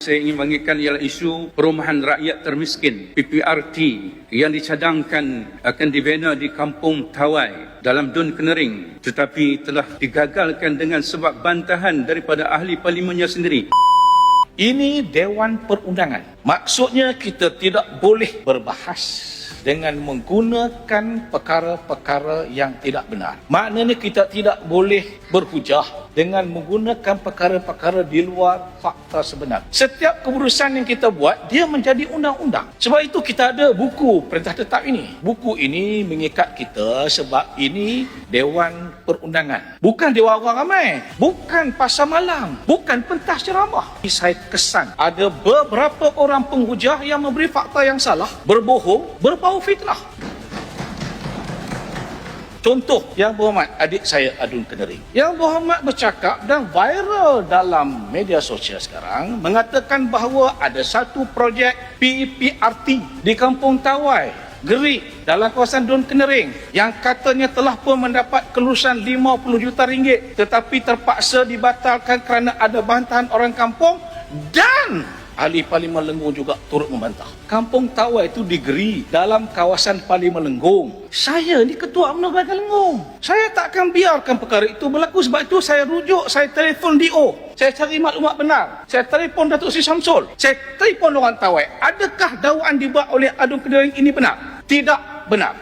Saya ingin bangkitkan ialah isu perumahan rakyat termiskin PPRT yang dicadangkan akan dibina di kampung Tawai dalam Dun Kenering tetapi telah digagalkan dengan sebab bantahan daripada ahli parlimennya sendiri. Ini Dewan Perundangan. Maksudnya kita tidak boleh berbahas dengan menggunakan perkara-perkara yang tidak benar. Maknanya kita tidak boleh berhujah dengan menggunakan perkara-perkara di luar fakta sebenar. Setiap keputusan yang kita buat, dia menjadi undang-undang. Sebab itu kita ada buku perintah tetap ini. Buku ini mengikat kita sebab ini Dewan Perundangan. Bukan Dewan Orang Ramai. Bukan Pasar Malam. Bukan pentas ceramah. Saya kesan ada beberapa orang penghujah yang memberi fakta yang salah, berbohong, berbau fitnah. Contoh yang berhormat adik saya Adun Kenering. Yang berhormat bercakap dan viral dalam media sosial sekarang mengatakan bahawa ada satu projek PPRT di Kampung Tawai Gerik dalam kawasan Dun Kenering yang katanya telah pun mendapat kelulusan 50 juta ringgit tetapi terpaksa dibatalkan kerana ada bantahan orang kampung dan ahli Parlimen Lenggong juga turut membantah. Kampung Tawai itu digeri dalam kawasan Parlimen Lenggong. Saya ni ketua UMNO Bagan Lenggong. Saya tak akan biarkan perkara itu berlaku sebab itu saya rujuk, saya telefon DO. Saya cari maklumat benar. Saya telefon Datuk Sri Samsul. Saya telefon orang Tawai. Adakah dakwaan dibuat oleh Adun Kedering ini benar? Tidak benar.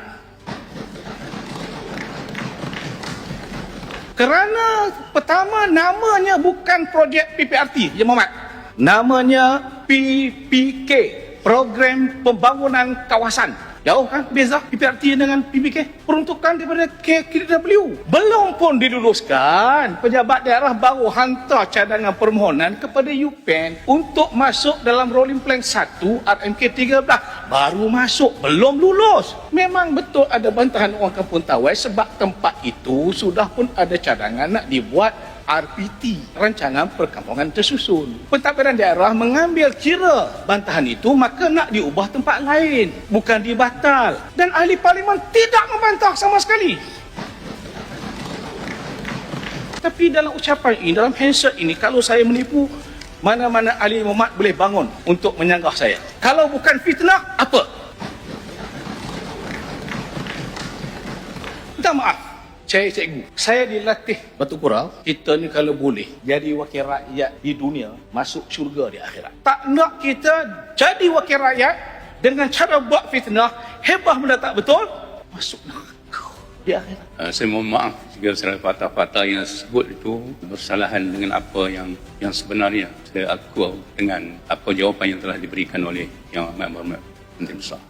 Kerana pertama namanya bukan projek PPRT, Ya Muhammad. Namanya PPK, Program Pembangunan Kawasan. Jauh kan beza PPRT dengan PPK? Peruntukan daripada KKW. Belum pun diluluskan, pejabat daerah baru hantar cadangan permohonan kepada UPEN untuk masuk dalam rolling plan 1 RMK 13. Baru masuk, belum lulus. Memang betul ada bantahan orang kampung Tawai sebab tempat itu sudah pun ada cadangan nak dibuat RPT, Rancangan Perkampungan Tersusun. Pentadbiran daerah mengambil kira bantahan itu maka nak diubah tempat lain, bukan dibatal. Dan ahli parlimen tidak membantah sama sekali. Tapi dalam ucapan ini, dalam handshake ini, kalau saya menipu, mana-mana ahli Muhammad boleh bangun untuk menyanggah saya. Kalau bukan fitnah, apa? Minta maaf. Saya cikgu. Saya dilatih Batu Kurau. Kita ni kalau boleh jadi wakil rakyat di dunia, masuk syurga di akhirat. Tak nak kita jadi wakil rakyat dengan cara buat fitnah, hebah benda tak betul, masuk neraka di akhirat. Uh, saya mohon maaf jika segala fakta-fakta yang disebut itu bersalahan dengan apa yang yang sebenarnya. Saya aku dengan apa jawapan yang telah diberikan oleh Yang Amat Berhormat Menteri Besar.